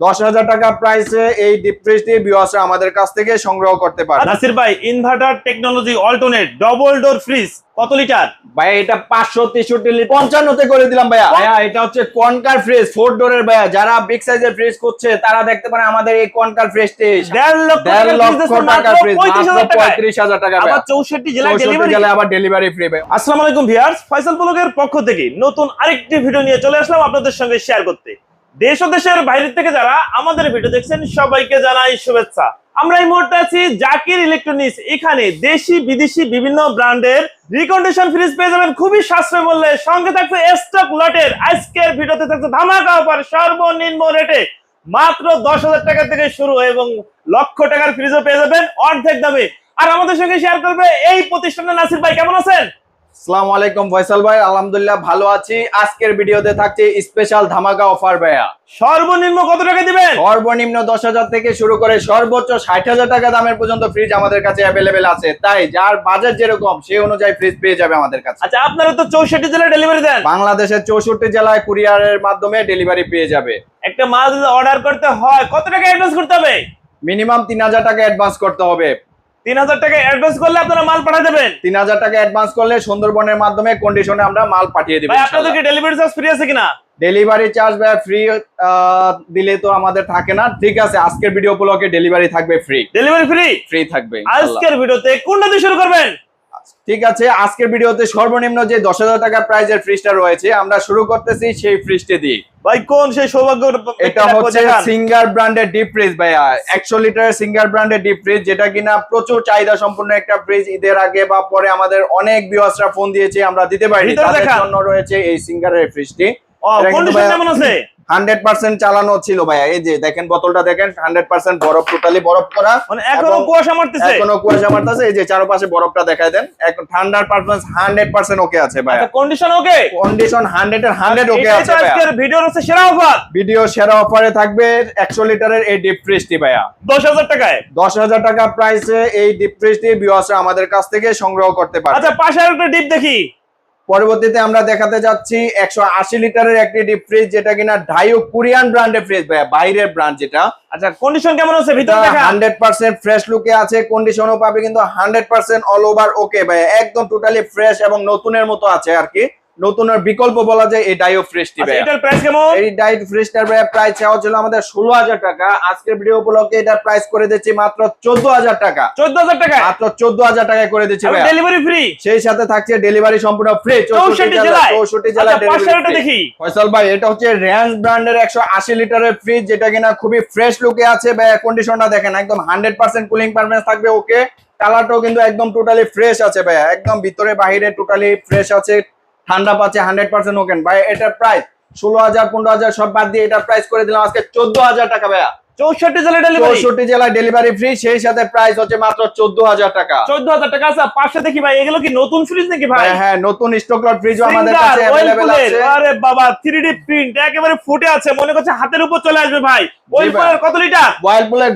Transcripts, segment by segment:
দশ হাজার টাকা প্রাইসে এই ডিপ ফ্রিজটি আমাদের কাছ থেকে সংগ্রহ করতে পারে নাসির ভাই inverter technology alternate double door fridge কত লিটার ভাইয়া এটা পাঁচশো তেষট্টি লিটার পঞ্চান্নতে করে দিলাম ভাইয়া। ভাইয়া এটা হচ্ছে কনকার ফ্রিজ ফোর ডোরের ভাইয়া। যারা বিগ সাইজের ফ্রিজ করছে তারা দেখতে পারে আমাদের এই কনকার ফ্রিজটি দেড় লক্ষ দিচ্ছেন ফ্রিজ মাত্র মাত্র 35,000 পঁয়ত্রিশ হাজার টাকা আবার চৌষট্টি জেলায় ডেলিভারি জেলায় আবার ডেলিভারি ফ্রি ভাই আসসালামু আলাইকুম ভিউয়ার্স ফয়সাল ব্লগের পক্ষ থেকে নতুন আরেকটি ভিডিও নিয়ে চলে আসলাম আপনাদের সঙ্গে শেয়ার করতে। দেশ ও দেশের বাইরে থেকে যারা আমাদের ভিডিও দেখছেন, সবাইকে জানাই শুভেচ্ছা। আমরা এই মুহূর্তে আছি জাকির ইলেকট্রনিক্স। এখানে দেশি, বিদেশি বিভিন্ন ব্র্যান্ডের রিকন্ডিশন ফ্রিজ পেয়ে যাবেন খুবই সাশ্রয় মূল্যে। সঙ্গে থাকছে স্টক লটের আজকের ভিডিওতে থাকছে ধামাকা অফার সর্বনিম্ন রেটে মাত্র দশ হাজার টাকা থেকে শুরু এবং লক্ষ টাকার ফ্রিজও পেয়ে যাবেন অর্ধেক দামে। আর আমাদের সঙ্গে শেয়ার করবে এই প্রতিষ্ঠানের নাসির ভাই। কেমন আছেন? আসসালামু আলাইকুম ফয়সাল ভাই আলহামদুলিল্লাহ ভালো আছি। আজকের ভিডিওতে থাকছে স্পেশাল ধামাকা অফার ভাইয়া। সর্বনিম্ন কত টাকা দিবেন? সর্বনিম্ন দশ হাজার থেকে শুরু করে সর্বোচ্চ ষাট হাজার টাকা দামের পর্যন্ত ফ্রিজ আমাদের কাছে অ্যাভেলেবেল আছে। তাই যার বাজেট যেরকম সেই অনুযায়ী ফ্রিজ পেয়ে যাবে আমাদের কাছে। আচ্ছা আপনারা তো চৌষট্টি জেলায় ডেলিভারি দেন। বাংলাদেশের চৌষট্টি জেলায় কুরিয়ারের মাধ্যমে ডেলিভারি পেয়ে যাবে। একটা মাল অর্ডার করতে হয় কত টাকা অ্যাডভান্স করতে হবে? মিনিমাম তিন হাজার টাকা অ্যাডভান্স করতে হবে। তিন হাজার টাকা অ্যাডভান্স করলে আপনারা মাল পাঠিয়ে দেবেন। তিন হাজার টাকা অ্যাডভান্স করলে সুন্দরবনের মাধ্যমে কন্ডিশনে আমরা মাল পাঠিয়ে দিব ভাই আপনাদের কি ডেলিভারি চার্জ ফ্রি আছে কিনা? ডেলিভারি চার্জ ফ্রি দিলে তো আমাদের থাকে না। ঠিক আছে আজকের ভিডিও উপলক্ষে ডেলিভারি থাকবে ফ্রি ডেলিভারি ফ্রি ফ্রি থাকবে। আজকের ভিডিওতে কোনটা দিয়ে শুরু করবেন? ঠিক আছে আজকের ভিডিওতে সর্বনিম্ন যে দশ হাজার টাকা প্রাইজের ফ্রিজটা রয়েছে আমরা শুরু করতেছি সেই ফ্রিজটি দিয়ে। ভাই কোন সেই সৌভাগ্য এটা হচ্ছে সিঙ্গার ব্র্যান্ডের ডিপ ফ্রিজ ভাইয়া। একশো লিটারের সিঙ্গার ব্র্যান্ডের ডিপ ফ্রিজ যেটা কিনা প্রচুর চাহিদা সম্পূর্ণ একটা ফ্রিজ ঈদের আগে বা পরে আমাদের অনেক ভিউয়ার্সরা ফোন দিয়েছে আমরা দিতে পারি তাদের জন্য রয়েছে এই সিঙ্গারের ফ্রিজটি কন্ডিশন কেমন আছে? হান্ড্রেড পার্সেন্ট চালানো ছিল ভাইয়া। এই যে দেখেন বোতলটা দেখেন হান্ড্রেড পার্সেন্ট বরফ টোটালি বরফ করা মানে এখনও কুয়াশা মারতেছে? এখনও কুয়াশা মারতেছে। এই যে চারপাশে বরফটা দেখায় দেন। এখন ঠান্ডার পারফরমেন্স হান্ড্রেড পার্সেন্ট ওকে আছে ভাইয়া। কন্ডিশন ওকে কন্ডিশন হান্ড্রেড এর হান্ড্রেড ওকে আছে আজকের ভিডিওর হচ্ছে সেরা অফার ভিডিও সেরা অফারে থাকবে একশো লিটারের এই ডিপ ফ্রিজটি ভাইয়া। দশ হাজার টাকায়? দশ হাজার টাকা প্রাইসে এই ডিপ ফ্রিজটি ভিউয়ার্সরা আমাদের কাছ থেকে সংগ্রহ করতে পারে আচ্ছা পাশে আর একটা ডিপ দেখি। পরবর্তীতে আমরা দেখাতে যাচ্ছি একশো আশি লিটারের একটি ডিপ ফ্রিজ যেটা কিনা ডাইও কোরিয়ান ব্র্যান্ডের ফ্রিজ ভাইয়া বাইরের ব্র্যান্ড যেটা। আচ্ছা কন্ডিশন কেমন আছে? ভিতরে দেখা। হান্ড্রেড পার্সেন্ট ফ্রেশ লুকে আছে কন্ডিশনও পাবে কিন্তু hundred percent all over okay ভাইয়া একদম টোটালি ফ্রেশ এবং নতুনের মতো আছে আর কি। নতুনের বিকল্প বলা যায় এই ডাইও আচ্ছা এটার প্রাইস কেমন? এই ডাইট ফ্রিজটার ভাই প্রাইস চাওয়া ছিল আমাদের ষোলো হাজার টাকা। আজকের ভিডিও উপলক্ষে এটার প্রাইস করে দিচ্ছি মাত্র চোদ্দ হাজার টাকা। চোদ্দ হাজার টাকায়? মাত্র চোদ্দ হাজার টাকায় করে দিচ্ছি ভাই ডেলিভারি ফ্রি সেই সাথে থাকছে ডেলিভারি সম্পূর্ণ ফ্রি চৌষট্টি 64 জেলায়। জেলায়? চৌষট্টি আচ্ছা, জেলায় পাশের একটা ডেলিভারি দেখি। ফয়সাল ভাই এটা হচ্ছে র্যান্স ব্র্যান্ডের একশো আশি লিটারের ফ্রিজ যেটা কিনা খুবই ফ্রেশ লুকে আছে ভাই কন্ডিশনটা দেখেন একদম হান্ড্রেড পার্সেন্ট কুলিং পারফরমেন্স থাকবে ওকে কালারটাও কিন্তু একদম টোটালি ফ্রেশ আছে ভাই একদম ভিতরে বাহিরে টোটালি ফ্রেশ আছে। ঠান্ডা পাচ্ছে হান্ড্রেড পার্সেন্ট ওকেন। ভাই এটার প্রাইস ষোলো হাজার পনেরো হাজার সব বাদ দিয়ে এটার প্রাইস করে দিলাম আজকে চোদ্দ হাজার টাকা ভাইয়া। চৌষট্টি ডেলিভারি চৌষট্টি জেলায় ডেলিভারি ফ্রি সেই সাথে প্রাইস হচ্ছে মাত্র চোদ্দ হাজার টাকা। চোদ্দ হাজার টাকা আছে পাশে দেখি ভাই এগুলো কি নতুন ফ্রিজ নাকি ভাই? হ্যাঁ, হ্যাঁ নতুন স্টক লট ফ্রিজও আমাদের কাছে অ্যাভেলেবেল আছে। আরে বাবা প্রিন্ট একেবারে ফুটে আছে মনে করছে হাতের উপর চলে আসবে ভাই। কত লিটার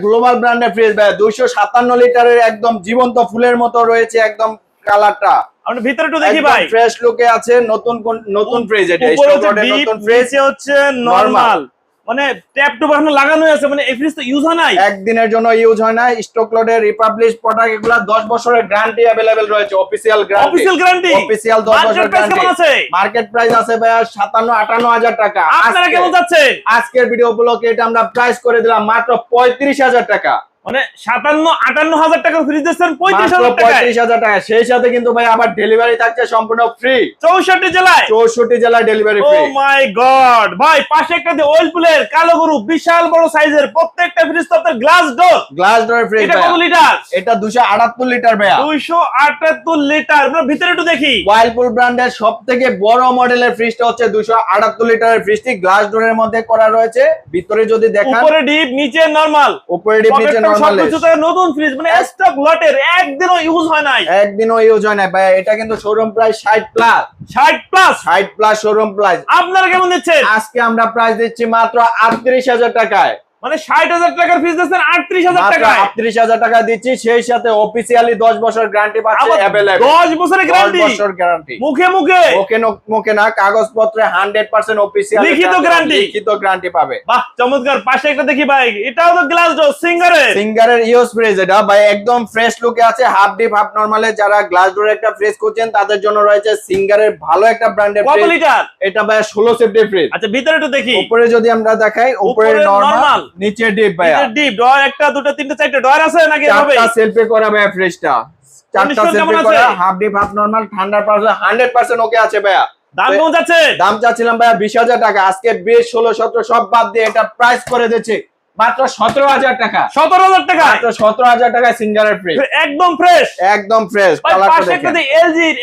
গ্লোবাল ব্র্যান্ডের ফ্রিজ ভাই দুইশো সাতান্ন লিটারের একদম জীবন্ত ফুলের মতো রয়েছে একদম কালারটা আমরা ভিতরে একটু দেখি ভাই ফ্রেশ লুকে আছে নতুন কোন- নতুন ফ্রিজ এটা উপরে স্টক হচ্ছে লটের ডিপ নতুন ফ্রিজ নিচে হচ্ছে নরমাল মানে ট্যাপ টু এখনো লাগানো আছে মানে এই ফ্রিজ তো ইউজ হয় নাই একদিনের জন্য ইউজ হয় না স্টক লটের রিপাবলিশ প্রোডাক্ট এগুলা 10 বছরের গ্যারান্টি अवेलेबल রয়েছে official guarantee official guarantee official 10 বছর মার্কেট প্রাইস কেমন গ্যারান্টি আছে মার্কেট প্রাইস আছে ভাই 57 58 হাজার টাকা আপনারা আজকে- কেমন যাচ্ছেন আজকের ভিডিও উপলক্ষে এটা আমরা প্রাইস করে দিলাম মাত্র 35000 টাকা মানে সাতান্ন আটান্ন হাজার টাকা ফ্রিজ দিচ্ছেন পঁয়ত্রিশ হাজার পঁয়ত্রিশ হাজার টাকা সেই সাথে কিন্তু ভাই আবার ডেলিভারি থাকছে সম্পূর্ণ ফ্রি চৌষট্টি জেলায়। চৌষট্টি জেলায় ডেলিভারি ও মাই গড ভাই পাশে একটা ওয়েলপুলের কালো গরু বিশাল বড় সাইজের প্রত্যেকটা ফ্রিজ তো আপনার glass door glass door free এটা কত লিটার এটা দুশো আটাত্তর লিটার ভাইয়া। দুইশো আটাত্তর লিটার ভিতরে একটু দেখি। ব্র্যান্ডের সব থেকে বড় মডেলের ফ্রিজটা হচ্ছে দুশো আটাত্তর লিটারের ফ্রিজটি গ্লাস ডোরের মধ্যে করা রয়েছে। ভিতরে যদি দেখান। উপরে ডিপ নিচে নরমাল উপরে ডিপ নিচে নতুন ফ্রিজ মানে স্টক লটের একদিনও ইউজ হয় নাই। একদিনও ইউজ হয় নাই এটা কিন্তু শোরুম প্রাইস ষাট প্লাস ষাট প্লাস ষাট প্লাস শোরুম প্রাইস আপনারা কেমন দিচ্ছেন? আজকে আমরা প্রাইস দিচ্ছি মাত্র আটত্রিশ হাজার টাকায়। মানে ষাট হাজার টাকার ফ্রিজ দিচ্ছেন আটত্রিশ হাজার টাকায়। আটত্রিশ হাজার টাকা দিচ্ছি সেই সাথে অফিসিয়ালি দশ বছর গ্যারান্টি পাচ্ছে দশ বছরের গ্যারান্টি বছর গ্যারান্টি মুখে মুখে। ওকে মুখে না কাগজপত্রে হান্ড্রেড পার্সেন্ট অফিসিয়াল লিখিত guarantee। লিখিত গ্যারান্টি পাবে। বাহ চমৎকার। পাশে একটা দেখি ভাই এটাও তো গ্লাস ডোর সিঙ্গারে সিঙ্গারের ইউজ ফ্রিজ এটা। ভাই একদম ফ্রেশ লুকে আছে হাফ ডিপ হাফ নরমালে যারা গ্লাস ডোর একটা ফ্রিজ খুঁজছেন তাদের জন্য রয়েছে সিঙ্গারের ভালো একটা ব্র্যান্ডের কত লিটার এটা ভাই ষোলো সেফটি ফ্রিজ আচ্ছা ভিতরে একটু দেখি। উপরে যদি আমরা দেখাই উপরে নরমাল। নিচে ডিপ ভাইয়া। ডিপ ডয়ার একটা দুটো তিনটে চারটে ডয়ার আছে নাকি হবে চারটা সেলফি করা ভাইয়া ফ্রেশটা চারটা সেলফি করা হাফ ডিপ হাফ নরমাল ঠান্ডা পার্সেন্ট হান্ড্রেড পার্সেন্ট ওকে আছে ভাইয়া। দাম কেমন যাচ্ছে? দাম চাচ্ছিলাম ভাইয়া বিশ হাজার টাকা। আজকে বিশ ষোলো সতেরো সব বাদ দিয়ে এটা প্রাইস করে দিচ্ছি। মাত্র সতেরো হাজার টাকা। সতেরো হাজার টাকা? সতেরো হাজার টাকা সিঙ্গারের একদম ফ্রেশ একদম ফ্রেশ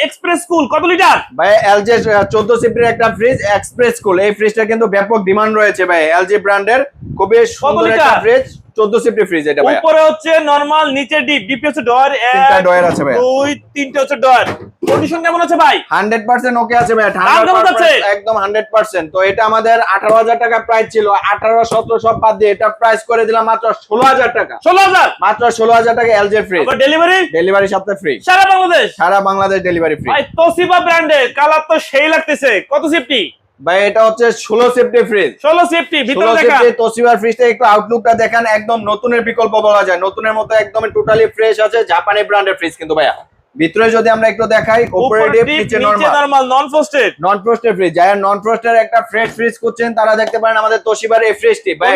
এক্সপ্রেস কুল কত লিটার? ভাই এলজি চোদ্দ সিফটির একটা ফ্রিজ এক্সপ্রেস কুল। এই ফ্রিজটা কিন্তু ব্যাপক ডিমান্ড রয়েছে ভাই এলজি ব্র্যান্ডের খুবই সুন্দর একটা? ফ্রিজ চোদ্দ সিফটি ফ্রিজ এটা ভাই উপরে হচ্ছে নরমাল নিচে ডিপ ডিপ হচ্ছে ডর তিনটা ডয়ের আছে ভাই দুই তিনটে হচ্ছে ডর কন্ডিশন কেমন আছে ভাই? হান্ড্রেড পার্সেন্ট ওকে আছে ভাই দাম কেমন যাচ্ছে? একদম হান্ড্রেড পার্সেন্ট। তো এটা আমাদের আঠারো হাজার টাকা প্রাইস ছিল আঠারো সতেরো সব বাদ দিয়ে এটা প্রাইস করে দিলাম মাত্র ষোলো হাজার টাকা। ষোলো হাজার? মাত্র ষোলো হাজার টাকা এলজি ফ্রিজ আবার ডেলিভারি ডেলিভারি ফ্রি সারা বাংলাদেশ? সারা বাংলাদেশ ডেলিভারি ফ্রি ভাই তোসিবা ব্র্যান্ডের কালার তো সেই লাগতেছে। কত সেফটি ভাই এটা হচ্ছে ষোলো সেফটি ফ্রিজ ষোলো সেফটি ভিতরে ষোলো দেখা। সেফটি তোশিবার ফ্রিজটা একটু আউটলুকটা দেখেন একদম নতুনের বিকল্প বলা যায়। নতুনের মতো একদম টোটালি ফ্রেশ আছে জাপানি ব্র্যান্ডের ফ্রিজ কিন্তু ভাইয়া। ভিতরে যদি আমরা একটু দেখাই উপরে ডিপ নিচে নরমাল নন ফ্রস্টেড নন ফ্রস্টের ফ্রিজ যারা নন ফ্রস্টের একটা ফ্রেশ ফ্রিজ করছেন তারা দেখতে পারেন আমাদের তোশিবার এই ফ্রিজটি ভাই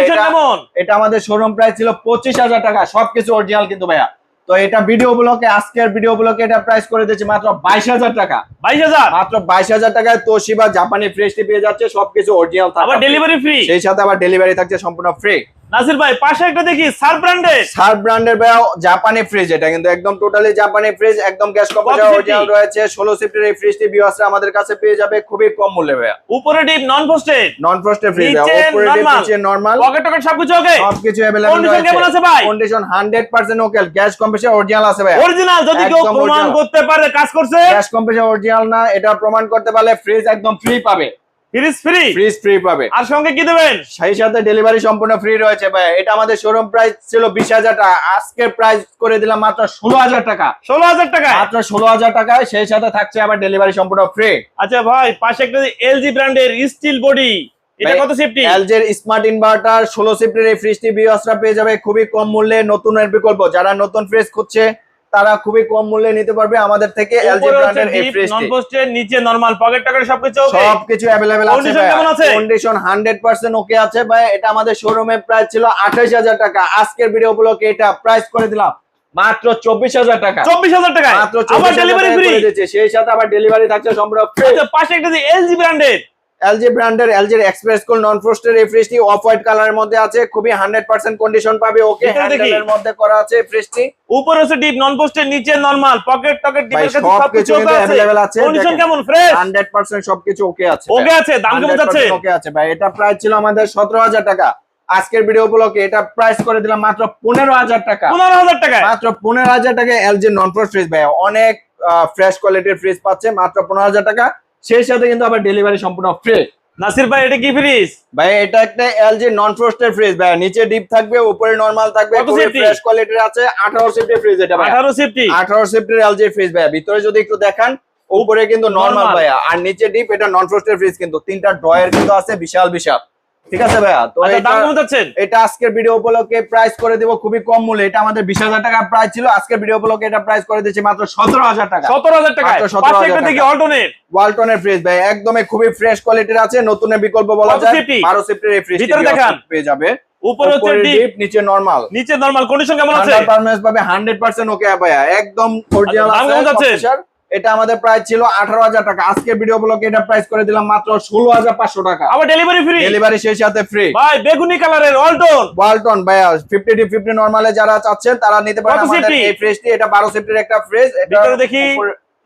এটা আমাদের শোরুম প্রাইস ছিল পঁচিশ হাজার টাকা সবকিছু অরিজিনাল কিন্তু ভাইয়া। তো এটা ভিডিও ব্লকে আজকের ভিডিও ব্লকে এটা প্রাইস করে দিয়েছে মাত্র বাইশ হাজার টাকা। বাইশ হাজার? মাত্র বাইশ হাজার টাকায় তোশিবা জাপানি ফ্রেশটি পেয়ে যাচ্ছে সবকিছু অরিজিনাল আবার ডেলিভারি ফ্রি সেই সাথে আবার ডেলিভারি থাকছে সম্পূর্ণ ফ্রি নাসির ভাই পাশে একটা দেখি সার ব্র্যান্ডের সার ব্র্যান্ডের ভাইয়া জাপানি ফ্রিজ এটা কিন্তু একদম টোটালি জাপানি ফ্রিজ একদম গ্যাস কম্প্রেসার কত অরিজিনাল সিফটি? রয়েছে ষোলো সিফটির এই ফ্রিজটি বিওয়াসরা আমাদের কাছে পেয়ে যাবে খুবই কম মূল্যে ভাইয়া উপরে ডিপ নন ফ্রস্টেড নন ফ্রস্টের ফ্রিজ নিচে উপরে normal। নিচে নরমাল পকেট টকেট সবকিছু ওকে সবকিছু अवेलेबल Condition কেমন আছে ভাই? Condition 100% okay gas compressor original আছে ভাইয়া অরিজিনাল যদি কেউ একদম প্রমাণ original। করতে পারে কাজ করছে গ্যাস কম্প্রেসার অরিজিনাল না এটা প্রমাণ করতে পারলে ফ্রিজ একদম ফ্রি পাবে ফ্রিজ ফ্রি ফ্রিজ ফ্রি পাবে। আর সঙ্গে কি দেবেন? সেই সাথে ডেলিভারি সম্পূর্ণ ফ্রি রয়েছে ভাই। এটা আমাদের শোরুম প্রাইস ছিল বিশ হাজার টাকা। প্রাইস করে দিলাম মাত্র ষোলো হাজার টাকা। ষোলো হাজার মাত্র ষোলো হাজার টাকায়। সেই সাথে থাকছে আবার ডেলিভারি সম্পূর্ণ ফ্রি আচ্ছা ভাই পাশে একটা এলজি ব্র্যান্ডের স্টিল বডি এটা ভাই, কত সেফটি এলজের স্মার্ট ইনভার্টার ষোলো সিফটের এই ফ্রিজটি বিয়সরা পেয়ে যাবে। খুবই কম মূল্যে নতুনের বিকল্প। যারা নতুন ফ্রিজ খুঁজছে তারা খুবই কম মূল্যে নিতে পারবে আমাদের থেকে এলজি ব্র্যান্ডের এই ডিপ নন পোস্টের নিচে নরমাল পকেট টকেট সবকিছু ওকে সবকিছু অ্যাভেলেবেল আছে Condition কেমন আছে? কন্ডিশন হান্ড্রেড পার্সেন্ট ওকে আছে ভাই এটা আমাদের শোরুমে প্রাইস ছিল আঠাশ হাজার টাকা। আজকের ভিডিও উপলক্ষে এটা প্রাইস করে দিলাম মাত্র চব্বিশ হাজার টাকা। চব্বিশ হাজার টাকায়? মাত্র আবার ডেলিভারি ফ্রি সেই সাথে আবার ডেলিভারি থাকছে সম্পূর্ণ আচ্ছা পাশে একটা এলজি ব্র্যান্ডের এলজি ব্র্যান্ডের এলজির এক্সপ্রেস কুল নন ফ্রস্টের এই ফ্রিজটি অফ হোয়াইট কালারের মধ্যে আছে খুবই হান্ড্রেড পার্সেন্ট কন্ডিশন পাবে। ওকে হ্যান্ডেলের মধ্যে করা আছে ফ্রিজটি। উপরে হচ্ছে ডিপ নন পোস্টের নিচে নরমাল পকেট টকেট ডিপের কাছে সবকিছু কিন্তু আছে। কন্ডিশন কেমন? ফ্রেশ হান্ড্রেড পার্সেন্ট সবকিছু ওকে আছে ওকে আছে দাম কেমন যাচ্ছে। ওকে আছে ভাই। এটা প্রাইস ছিল আমাদের সতেরো হাজার টাকা। আজকের ভিডিও উপলক্ষে এটা প্রাইস করে দিলাম মাত্র পনেরো হাজার টাকা। পনেরো হাজার টাকায়? মাত্র পনেরো হাজার টাকা এলজি নন ফ্রস্ট ফ্রিজ ভাই অনেক ফ্রেশ কোয়ালিটির ফ্রিজ পাচ্ছে মাত্র পনেরো হাজার টাকা। সেই সাথে কিন্তু আবার ডেলিভারি সম্পূর্ণ ফ্রি নাসির ভাই এটা কি ফ্রিজ ভাই এটা একটা এলজি নন ফ্রস্টেড ফ্রিজ ভাই। নিচে ডিপ থাকবে উপরে নরমাল থাকবে কত ফ্রেশ কোয়ালিটির আছে 18 সেফটি ফ্রিজ এটা ভাই। আঠারো সেফটি 18 সেফটির এলজি ফ্রিজ ভাই। ভিতরে যদি একটু দেখান উপরে কিন্তু নরমাল ভাই আর নিচে ডিপ এটা নন ফ্রস্টেড ফ্রিজ কিন্তু। তিনটা ড্রয়ার কিন্তু আছে বিশাল বিশাল। ঠিক আছে ভাইয়া? তো আচ্ছা দাম কেমন যাচ্ছেন এটা আজকের ভিডিও উপলক্ষে প্রাইস করে দিব খুবই কম মূল্যে। এটা আমাদের বিশ হাজার টাকা প্রাইস ছিল। আজকের ভিডিও উপলক্ষে এটা প্রাইস করে দিচ্ছি মাত্র সতেরো হাজার টাকা। সতেরো হাজার টাকায়? মাত্র 17,000 পাশে একটা দেখি টাকা। অল্টনেট ওয়ালটনের ফ্রিজ ভাই একদমই খুবই ফ্রেশ কোয়ালিটির আছে। নতুনের বিকল্প বলা যায়। safety? বারো সিফটের এই ফ্রিজ ভিতরে দেখান। পেয়ে যাবে। উপরে হচ্ছে ডিপ নিচে নরমাল নিচে নরমাল কন্ডিশন কেমন আছে? পারফরম্যান্স পাবে 100% ওকে ভাইয়া। একদম অরিজিনাল আচ্ছা, আছে। এটা আমাদের প্রাইস ছিল 18000 টাকা। আজকে ভিডিও ব্লগে এটা প্রাইস করে দিলাম মাত্র 16500 টাকা। আবার ডেলিভারি ফ্রি ডেলিভারি সেই সাথে ফ্রি ভাই বেগুনি কালারের অল্টন ওয়ালটন ভাইয়া 50 ডি 50 নরমালে যারা চাচ্ছেন তারা নিতে পারেন আমাদের এই ফ্রিজটি এটা 12 সেফটির একটা ফ্রিজ এটা দেখি।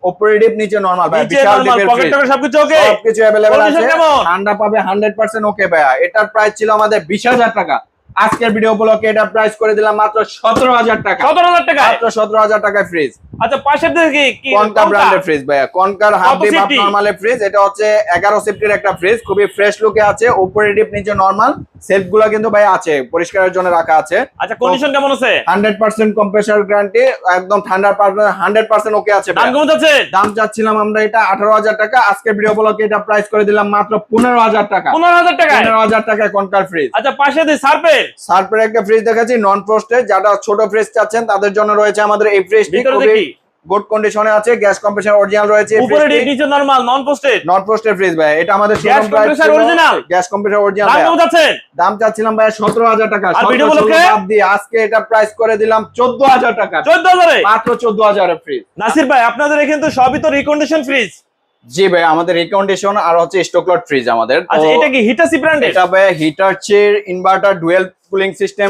উপরে নিচে নরমাল ভাই বিশাল ডিপের পকেট টকেট সবকিছু ওকে সবকিছু Condition আছে? ঠান্ডা পাবে 100% ওকে ভাইয়া। এটার প্রাইস ছিল আমাদের 20000 টাকা। আজকের ভিডিও ব্লগে এটা প্রাইস করে দিলাম মাত্র 17000 টাকা। সতেরো হাজার টাকায়? মাত্র 17000 টাকায় ফ্রিজ আচ্ছা পাশের দিকে কি কনকা ব্র্যান্ডের ফ্রিজ ভাইয়া। কনকার হাফ ডিপ হাফ ফ্রিজ এটা হচ্ছে এগারো সিফটির একটা ফ্রিজ খুবই ফ্রেশ লুকে আছে। উপরে ডিপ নিচে নরমাল সেলফগুলো কিন্তু ভাই আছে পরিষ্কারের জন্য রাখা আছে। আচ্ছা কন্ডিশন কেমন আছে? হান্ড্রেড পার্সেন্ট কম্প্রেসার গ্যারান্টি একদম ঠান্ডার পার্সেন্ট হান্ড্রেড পার্সেন্ট ওকে আছে দাম ভাইয়া। কেমন যাচ্ছে? দাম আমরা এটা আঠারো হাজার টাকা। আজকে ভিডিও বলকে এটা প্রাইস করে দিলাম মাত্র পনেরো হাজার টাকা। পনেরো হাজার টাকায়? পনেরো হাজার টাকায় কনকার ফ্রিজ আচ্ছা পাশে সার্পের সার্পের একটা ফ্রিজ দেখাচ্ছি নন ফ্রস্টেড যারা ছোট ফ্রিজ চাচ্ছেন তাদের জন্য রয়েছে আমাদের এই ফ্রিজটি খুবই গুড কন্ডিশনে আছে গ্যাস কম্প্রেসার অরিজিনাল রয়েছে উপরে নিচে normal non frosted not frosted fridge ভাই এটা আমাদের price compressor original? Gas compressor original দাম কেমন যাচ্ছে? দাম চাচ্ছিলাম ভাই সতেরো হাজার টাকা। আর video 17 গুলোকে? বাদ দিয়ে আজকে এটা প্রাইস করে দিলাম চোদ্দ হাজার টাকা। চোদ্দ হাজারে? মাত্র চোদ্দ হাজারের ফ্রিজ নাসির ভাই আপনাদের এখানে তো সবই তো রিকন্ডিশন ফ্রিজ জি ভাই আমাদের রিকন্ডিশন আর হচ্ছে স্টকলট ফ্রিজ আমাদের। আচ্ছা এটা কি হিটাসি ব্র্যান্ডের এটা ভাই Hitachi inverter dual cooling system.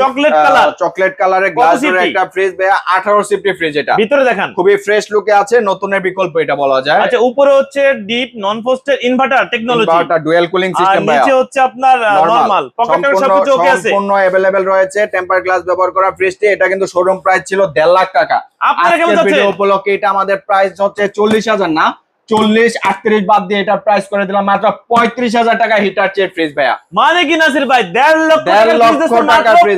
Chocolate কালারের কত গ্লাস CP? একটা ফ্রিজ ভাই আঠারো সিফটি ফ্রিজ এটা। ভিতরে দেখান। খুবই ফ্রেশ লুকে আছে নতুনের বিকল্প এটা বলা যায়। আচ্ছা উপরে হচ্ছে deep non frosted inverter technology inverter dual cooling system ভাই নিচে হচ্ছে আপনার নরমাল পকেট টাকা সবকিছু ওকে আছে। সম্পূর্ণ অ্যাভেলেবেল রয়েছে টেম্পার গ্লাস ব্যবহার করা ফ্রিজটি এটা কিন্তু শোরুম প্রাইস ছিল দেড় লাখ টাকা। আপনারা কেমন যাচ্ছে উপলক্ষে এটা আমাদের প্রাইস হচ্ছে চল্লিশ হাজার না? চল্লিশ আটত্রিশ বাদ দিয়ে এটা প্রাইস করে দিলাম মাত্র পঁয়ত্রিশ হাজার টাকা হিটার চেয়ে ফ্রিজ ভাইয়া। মানে কি নাসির ভাই? দেড় লক্ষ টাকা ফ্রিজ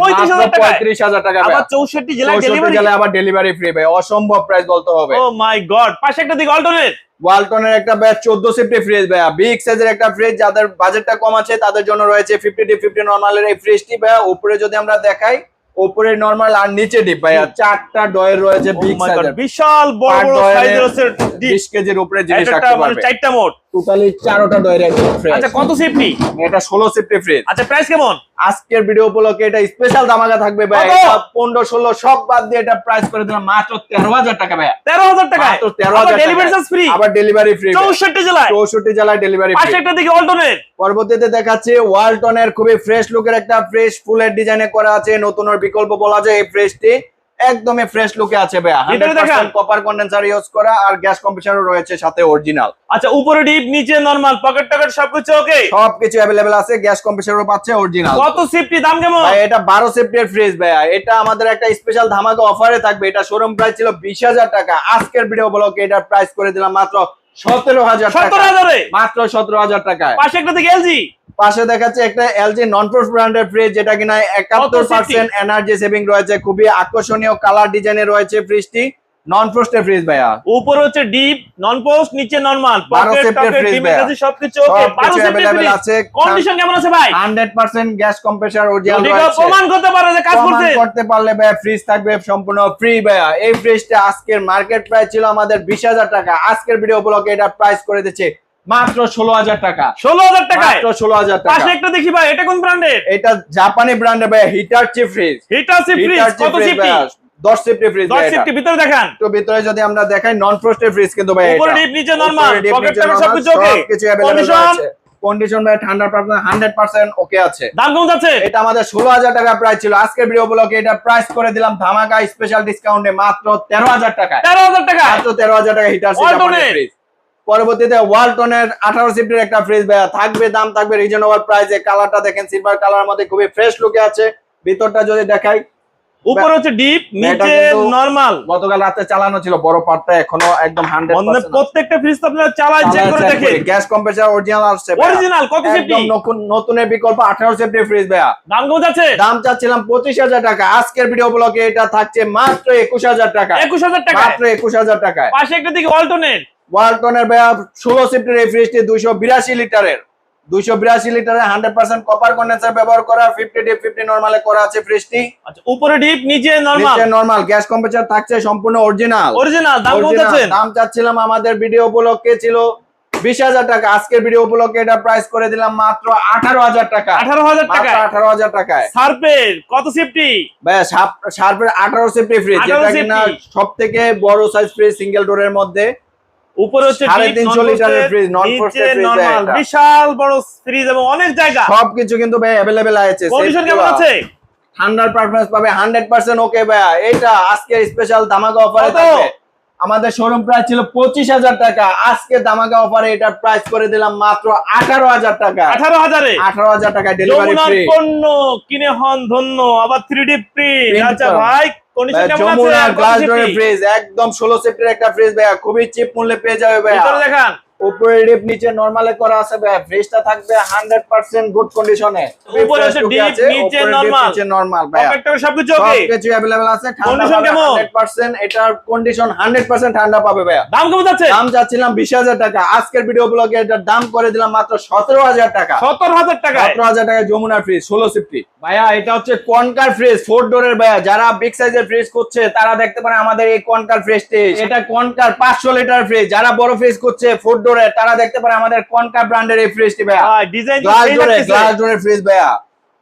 পঁয়ত্রিশ হাজার টাকা চৌষট্টি জেলায় আবার ডেলিভারি ফ্রি ভাই অসম্ভব প্রাইস বলতে হবে। ও মাই গড পাশে একটা দিকে অল্টারনেট ওয়ালটনের একটা ব্যাচ চোদ্দ সিফটি ফ্রিজ ভাইয়া। বিগ সাইজের একটা ফ্রিজ যাদের বাজেটটা কম আছে তাদের জন্য রয়েছে ফিফটি ডি ফিফটি নর্মালের এই ফ্রিজটি ভাইয়া। উপরে যদি আমরা দেখাই উপরে নর্মাল আর নিচে ডিপ ভাইয়া। চারটা ডয়ের রয়েছে Oh বিগ সাইজের বিশাল বড় বড় সাইজের হচ্ছে বিশ কেজির উপরে জিনিস রাখতে মানে পারবে। চারটা মোট। টোটালি চারোটা ডয়ের একদম আচ্ছা কত সেফটি এটা ষোলো সেফটি ফ্রিজ আচ্ছা প্রাইস কেমন? আজকের ভিডিও উপলক্ষে এটা স্পেশাল দামাকা থাকবে ভাই। কত? এটা পনেরো ষোলো সব বাদ দিয়ে এটা প্রাইস করে দিলাম মাত্র তেরো হাজার টাকা ভাইয়া। তেরো হাজার টাকায় মাত্র তেরো আবার হাজার ডেলিভারি চার্জ ফ্রি আবার ডেলিভারি ফ্রি চৌষট্টি জেলায়? চৌষট্টি জেলায় ডেলিভারি পাশে একটা দিকে অল্টারনেট পরবর্তীতে দেখাচ্ছি ওয়ালটনের খুবই ফ্রেশ লুকের একটা ফ্রেশ ফুলের ডিজাইনে করা আছে। নতুনের বিকল্প বলা যায় এই ফ্রেশটি একদমই ফ্রেশ লুকে আছে ভাইয়া। কপার কন্ডেন্সার ইউজ করা আর গ্যাস কম্প্রেসারও রয়েছে সাথে অরিজিনাল আচ্ছা উপরে ডিপ নিচে নরমাল পকেট টকেট সবকিছু ওকে সবকিছু অ্যাভেলেবেল আছে গ্যাস কম্প্রেসারও পাচ্ছে অরিজিনাল কত সেফটি দাম কেমন? ভাই এটা বারো সেফটির ফ্রিজ ভাইয়া। এটা আমাদের একটা স্পেশাল ধামাকা অফারে থাকবে। এটা শোরুম প্রাইস ছিল বিশ হাজার টাকা। আজকের ভিডিও ব্লকে এটার প্রাইস করে দিলাম মাত্র সতেরো হাজার সত্তর টাকা হাজারে? মাত্র সতেরো হাজার টাকায়। পাশে একটা দিকে এলজি পাশে দেখাচ্ছে একটা এলজি নন ফ্রোস ব্র্যান্ডের ফ্রিজ যেটা কিনা একাত্তর পার্সেন্ট এনার্জি সেভিং রয়েছে। খুবই আকর্ষণীয় কালার ডিজাইনে রয়েছে ফ্রিজটি নন ফ্রোস্টের ফ্রিজ ভাইয়া। উপরে হচ্ছে ডিপ নন পোস্ট নিচে নরমাল পকেট টকেট ডিমের কাছে সবকিছু ওকে বারো সবকিছু সেফটি অ্যাভেলেবেল আছে। কন্ডিশন কেমন আছে ভাই? Hundred percent gas compressor original রয়েছে। প্রমাণ করতে পারে যে কাজ করছে। করতে পারলে ভাইয়া ফ্রিজ থাকবে সম্পূর্ণ ফ্রি ভাইয়া। এই ফ্রিজটা আজকের মার্কেট প্রাইস ছিল আমাদের বিশ হাজার টাকা। আজকের ভিডিও ব্লগে এটা প্রাইস করে দিচ্ছে। মাত্র ষোলো হাজার টাকা। ষোলো হাজার মাত্র ষোলো হাজার টাকা। একটা দেখি ভাই এটা কোন ব্র্যান্ডের এটা জাপানি ব্র্যান্ডের ভাইয়া heater chip fridge heater chip কত ফ্রিজ সেফটি ভাইয়া দশ সেফটি ফ্রিজ দশ সেফটি ভিতরে দেখান। তো ভিতরে যদি আমরা দেখাই নন ফ্রস্টেড ফ্রিজ কিন্তু ভাই উপরে ডিপ নিচে নরমাল পকেট টকেট সবকিছু ওকে কিছু অ্যাভেলেবল কন্ডিশন কন্ডিশন ভাই ঠান্ডা পার্সেন্ট হান্ড্রেড পার্সেন্ট ওকে আছে। দাম কেমন যাচ্ছে? এটা আমাদের ষোলো হাজার টাকা প্রাইস ছিল। আজকের ভিডিও এটা প্রাইস করে দিলাম ধামাকা স্পেশাল ডিসকাউন্টে মাত্র তেরো হাজার টাকা তেরো হাজার টাকা মাত্র তেরো হাজার টাকা হিটার। ফ্রিজ পরবর্তীতে ওয়ালটনের আঠারো সিফটির একটা ফ্রিজ ভাইয়া। থাকবে দাম থাকবে রিজনেবল প্রাইসে কালারটা দেখেন সিলভার কালার মধ্যে খুবই ফ্রেশ লুকে আছে। ভিতরটা যদি দেখাই উপরে হচ্ছে ডিপ নিচে নরমাল গতকাল রাতে চালানো ছিল বড় পার্টটা এখনও একদম হান্ড্রেড মানে প্রত্যেকটা ফ্রিজ আপনারা চালায় চেক করে দেখে গ্যাস কম্প্রেসার অরিজিনাল আসছে অরিজিনাল কত সেফটি? একদম নতুন নতুনের বিকল্প আঠারো সেফটি ফ্রিজ ভাইয়া। দাম চাচ্ছিলাম টাকা। আজকের ভিডিও ব্লগে এটা থাকছে মাত্র একুশ হাজার টাকা। একুশ হাজার টাকা মাত্র টাকায়। পাশে একটা দিকে অল্টারনেট ওয়ালটনের ভাইয়া ষোলো সিফটির এই ফ্রিজটি দুইশো বিরাশি লিটারের। দুইশো বিরাশি লিটারের হান্ড্রেড পার্সেন্ট কপার কন্ডেন্সার ব্যবহার করা ফিফটি ডি ফিফটি নর্মালে করা আছে ফ্রিজটি আচ্ছা উপরে ডিপ নিচে নরমাল নর্মাল গ্যাস কম্প্রেসার থাকছে সম্পূর্ণ অরিজিনাল অরিজিনাল দাম দাম চাচ্ছিলাম আমাদের ভিডিও উপলক্ষে ছিল বিশ হাজার টাকা। আজকের ভিডিও উপলক্ষে এটা প্রাইস করে দিলাম মাত্র আঠারো হাজার টাকা। আঠারো হাজার টাকা আঠারো হাজার টাকায়। সার্পের কত সেফটি? ভাইয়া শার্পের আঠারো সিফটি ফ্রিজ 18 যেটা কিনা। সব থেকে বড় সাইজ ফ্রিজ সিঙ্গেল ডোরের মধ্যে। উপরে হচ্ছে সাড়ে deep, তিনশো non-frosted, লিটারের fridge, non নিচে frosted fridge normal, এটা। বিশাল বড় ফ্রিজ এবং অনেক জায়গা। সবকিছু কিন্তু ভাই অ্যাভেলেবেল আছে কন্ডিশন কেমন আছে? ঠান্ডার পারফরমেন্স পাবে হান্ড্রেড পার্সেন্ট ওকে ভাইয়া। এটা আজকে স্পেশাল ধামাকা অফারে থাকবে। আমাদের শোরুম প্রাইস ছিল পঁচিশ হাজার টাকা। আজকে ধামাকা অফারে এটা প্রাইস করে দিলাম মাত্র আঠারো হাজার টাকা। আঠারো হাজারে? আঠারো হাজার টাকা ডেলিভারি পণ্য কিনে হন ধন্য আবার থ্রি ডি প্রিন্ট আচ্ছা ভাই যমুনা আছে? গ্লাস ডোরের? ফ্রিজ একদম 16 সেপ্টের একটা ফ্রিজ ভাইয়া। খুবই চিপ মূল্যে পেয়ে যাবে ভাইয়া। ভিতরে দেখান। উপরে ডিপ নিচে নরমালে করা আছে থাকবে হান্ড্রেড পার্সেন্ট গুড কন্ডিশনে উপরে হচ্ছে deep, নিচে normal। নিচে নরমাল পকেট সবকিছু ওকে সবকিছু অ্যাভেলেবল আছে পাবে কেমন? 100% এটার কন্ডিশন 100% ঠান্ডা পাবে ভাইয়া। দাম কেমন যাচ্ছে? দাম চাচ্ছিলাম 20000 টাকা। আজকের ভিডিও ব্লগে এটার দাম করে দিলাম মাত্র 17000 টাকা। সত্তর হাজার টাকায়? সতেরো হাজার টাকা যমুনার ফ্রিজ ষোলো সিফটি ভাইয়া এটা হচ্ছে কনকার ফ্রিজ ফোর ডোরের ভাইয়া। যারা বিগ সাইজের ফ্রিজ করছে তারা দেখতে পারে আমাদের এই কনকার ফ্রিজটি এটা কনকার পাঁচশো লিটার ফ্রিজ যারা বড় ফ্রিজ করছে ফোর ডোরের তারা দেখতে পারে আমাদের কনকার ব্র্যান্ডের এই ফ্রিজটি ভাইয়া? ডিজাইন গ্লাস ডোরে গ্লাস ডোরের ফ্রিজ ভাইয়া।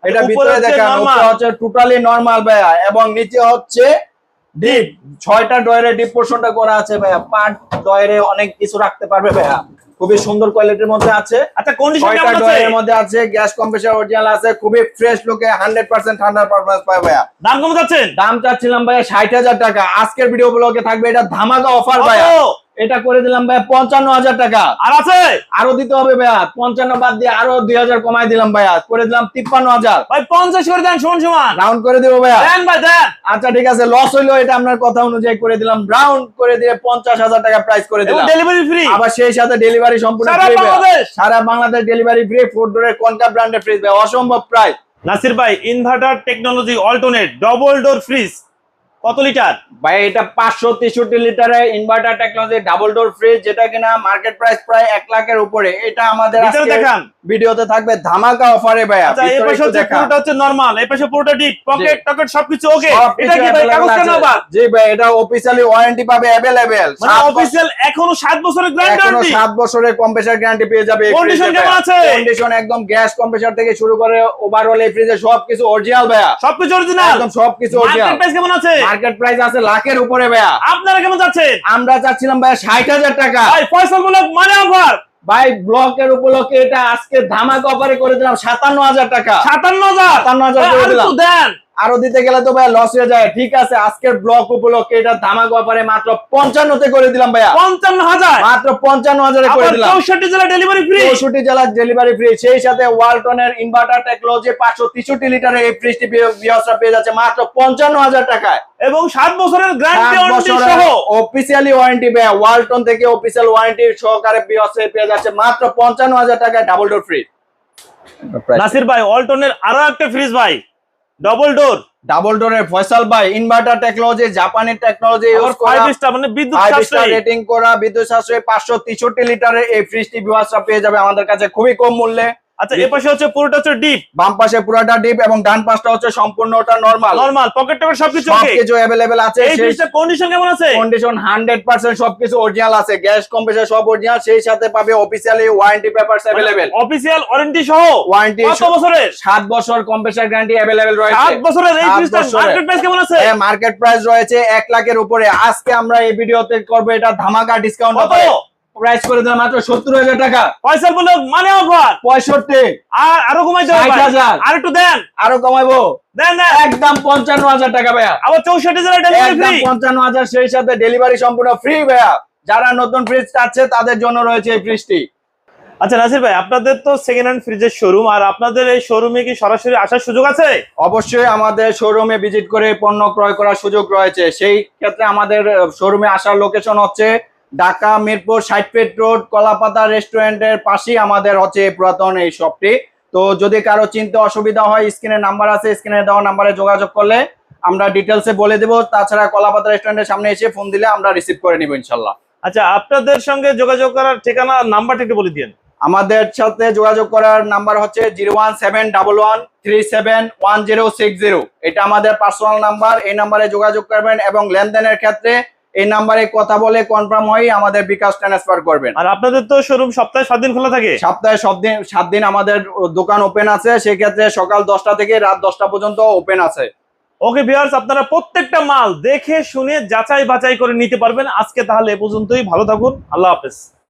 এটা ভিতরে দেখেন উপরে হচ্ছে টোটালি নরমাল ভাইয়া। এবং নিচে হচ্ছে ডিপ ছয়টা ডয়ারে ডিপ পোর্শনটা করা আছে ভাইয়া। পাঁচ ডয়ারে অনেক কিছু রাখতে পারবে ভাইয়া। খুবই সুন্দর কোয়ালিটির মধ্যে আছে। আচ্ছা কন্ডিশন কেমন আছে? ড্রয়ারের মধ্যে আছে গ্যাস কম্প্রেসার অরিজিনাল আছে খুবই ফ্রেশ লুকে হান্ড্রেড পার্সেন্ট ঠান্ডা পারফরমেন্স পায় ভাইয়া। দাম কেমন যাচ্ছেন দাম চাচ্ছিলাম ভাইয়া ষাট হাজার টাকা। আজকের ভিডিও ব্লগে থাকবে এটা ধামাকা অফার ভাইয়া। কত? এটা করে দিলাম ভাইয়া পঞ্চান্ন হাজার টাকা। আর আছে? আরও দিতে হবে ভাইয়া। পঞ্চান্ন বাদ দিয়ে আরও দুই হাজার কমাই দিলাম ভাইয়া। করে দিলাম তিপ্পান্ন হাজার। ভাই পঞ্চাশ করে দেন সমান সমান। রাউন্ড করে দিব ভাইয়া। দেন ভাই দেন। আচ্ছা ঠিক আছে লস হইল এটা আপনার কথা অনুযায়ী করে দিলাম। রাউন্ড করে দিয়ে পঞ্চাশ হাজার টাকা প্রাইস করে দিলাম। ডেলিভারি ফ্রি আবার সেই সাথে ডেলিভারি সম্পূর্ণ সারা free বাংলাদেশ। সারা বাংলাদেশ ডেলিভারি ফ্রি ফুড ডোরের কনকা ব্র্যান্ডের ফ্রিজ ভাই অসম্ভব প্রাইস নাসির ভাই inverter technology alternate double door fridge কত লিটার? ভাই এটা পাঁচশো তেষট্টি লিটারের inverter technology double door fridge যেটা কিনা মার্কেট প্রাইস প্রায় এক লাখের উপরে। এটা আমাদের দেখান। ভিডিওতে থাকবে ধামাকা অফারে ভাইয়া। আচ্ছা এই পাশে হচ্ছে পুরোটা হচ্ছে নরমাল এই পাশে পুরোটা ডিপ পকেট টকেট সবকিছু ওকে এটা কি ভাই কাগজ কেন আবার? জি ভাই এটা অফিসিয়ালি ওয়ারেন্টি পাবে মানে এখনও 7 বছরের এখনও বছরের কম্প্রেসার গ্যারান্টি পেয়ে যাবে কেমন আছে? কন্ডিশন একদম গ্যাস কম্প্রেসার থেকে শুরু করে ওভারঅল এই ফ্রিজে সবকিছু অরিজিনাল ভাইয়া। সবকিছু অরিজিনাল একদম সবকিছু অরিজিনাল মার্কেট প্রাইস কেমন আছে? মার্কেট প্রাইস আছে লাখের উপরে ভাইয়া। আপনারা কেমন যাচ্ছেন? আমরা চাচ্ছিলাম ভাইয়া ষাট হাজার টাকা। ভাই ফয়সাল বলক মানে অফার ভাই ব্লকের উপলক্ষে এটা আজকে ধামাকা অফারে করে দিলাম সাতান্ন হাজার টাকা। 57000 57,000 করে হাজার দিলাম। দেন। আরও দিতে গেলে তো ভাই লস হয়ে যায়। ঠিক আছে আজকের ব্লক উপলক্ষে এটা ধামাকা অফারে মাত্র পঞ্চান্নতে করে দিলাম ভাইয়া। 55000 মাত্র পঞ্চান্ন হাজারে করে দিলাম। 64 জেলা ডেলিভারি ফ্রি চৌষট্টি জেলার ডেলিভারি ফ্রি সেই সাথে ওয়ালটনের ইনভার্টার টেকনোলজি পাঁচশো তেষট্টি লিটারের এই ফ্রিজটি বিয়সরা পেয়ে যাচ্ছে মাত্র পঞ্চান্ন হাজার টাকায়। এবং সাত বছরের গ্যারান্টি সহ? অফিসিয়ালি ওয়ারেন্টি ভাইয়া। ওয়ালটন থেকে অফিসিয়াল ওয়ারেন্টি সহকারে বিয়সে পেয়ে যাচ্ছে মাত্র পঞ্চান্ন হাজার টাকায় ডাবল ডোর ফ্রিজ নাসির ভাই ওয়ালটনের আরও একটা ফ্রিজ ভাই। ডবল ডোর ডাবল ডোরের ফয়সাল ভাই ইনভার্টার টেকনোলজি জাপানের টেকনোলজি ইউজ করা ফাইভ স্টার মানে বিদ্যুৎ সাশ্রয়। রেটিং করা বিদ্যুৎ সাশ্রয়ী পাঁচশো তেষট্টি লিটারের এই ফ্রিজটি বিওয়াসরা পেয়ে যাবে আমাদের কাছে খুবই কম মূল্যে। আচ্ছা এই পাশে হচ্ছে পুরোটা হচ্ছে ডিপ। বাম পাশে পুরোটা ডিপ এবং ডান পাশটা হচ্ছে সম্পূর্ণটা নরমাল নরমাল পকেট টকেট সবকিছু ওকে সবকিছু অ্যাভেলেবেল আছে এই ফ্রিজটার কন্ডিশন কেমন আছে? কন্ডিশন হান্ড্রেড পার্সেন্ট সবকিছু অরিজিনাল আছে। গ্যাস কম্প্রেসার সব অরিজিনাল সেই সাথে পাবে officially warranty papers available official warranty সহ ওয়ারেন্টি কত বছরের? সাত বছর কম্প্রেসার গ্যারান্টি অ্যাভেলেবেল রয়েছে। সাত বছরের এই সাত মার্কেট প্রাইস কেমন আছে? মার্কেট প্রাইস রয়েছে এক লাখের উপরে। আজকে আমরা এই ভিডিওতে করব এটা ধামাকা ডিসকাউন্ট কত? প্রাইস করে দিলাম মাত্র সত্তর হাজার টাকা। পয়সা বলে মানে অফার? পঁয়ষট্টি। আর আরও কমাই দেবেন 60,000 আর একটু দেন। আরও কমাইবো। দেন দেন। একদম পঞ্চান্ন হাজার টাকা ভাইয়া। আবার চৌষট্টি জেলা ডেলিভারি ফ্রি পঞ্চান্ন হাজার সেই সাথে ডেলিভারি সম্পূর্ণ ফ্রি ভাইয়া। যারা নতুন ফ্রিজ চাচ্ছে তাদের জন্য রয়েছে এই ফ্রিজটি আচ্ছা নাসির ভাই আপনাদের তো সেকেন্ড হ্যান্ড ফ্রিজের শোরুম আর আপনাদের এই শোরুমে কি সরাসরি আসার সুযোগ আছে? অবশ্যই আমাদের শোরুমে ভিজিট করে পণ্য ক্রয় করার সুযোগ রয়েছে। সেই ক্ষেত্রে আমাদের শোরুমে আসার লোকেশন হচ্ছে ঢাকা মিরপুর ফিট রোড কলাপাতা রেস্টুরেন্টের পাশেই আমাদের হচ্ছে পুরাতন এই শপটি। তো যদি কারও চিনতে অসুবিধা হয় স্ক্রিনে নাম্বার আছে স্ক্রিনে দেওয়া নাম্বারে যোগাযোগ করলে আমরা ডিটেলসে বলে দেবো। তাছাড়া কলাপাতা রেস্টুরেন্টের সামনে এসে ফোন দিলে আমরা রিসিভ করে নিব ইনশাল্লাহ। আচ্ছা আপনাদের সঙ্গে যোগাযোগ করার ঠিকানা নাম্বারটা একটু বলে দিন আমাদের সাথে যোগাযোগ করার নাম্বার হচ্ছে zero one seven double one three seven one zero six zero. এটা আমাদের পার্সোনাল নাম্বার এই নাম্বারে যোগাযোগ করবেন এবং লেনদেনের ক্ষেত্রে এই নাম্বারে কথা বলে কনফার্ম হয়ে আমাদের বিকাশ ট্রান্সফার করবেন। আর আপনাদের তো শোরুম সপ্তাহে সাত দিন খোলা থাকে? সপ্তাহে সব দিন সাত দিন আমাদের দোকান ওপেন আছে সেক্ষেত্রে সকাল দশটা থেকে রাত দশটা পর্যন্ত ওপেন আছে। ওকে ভিউয়ার্স আপনারা প্রত্যেকটা মাল দেখে শুনে যাচাই বাছাই করে নিতে পারবেন। আজকে তাহলে এ পর্যন্তই। ভালো থাকুন। আল্লাহ হাফেজ।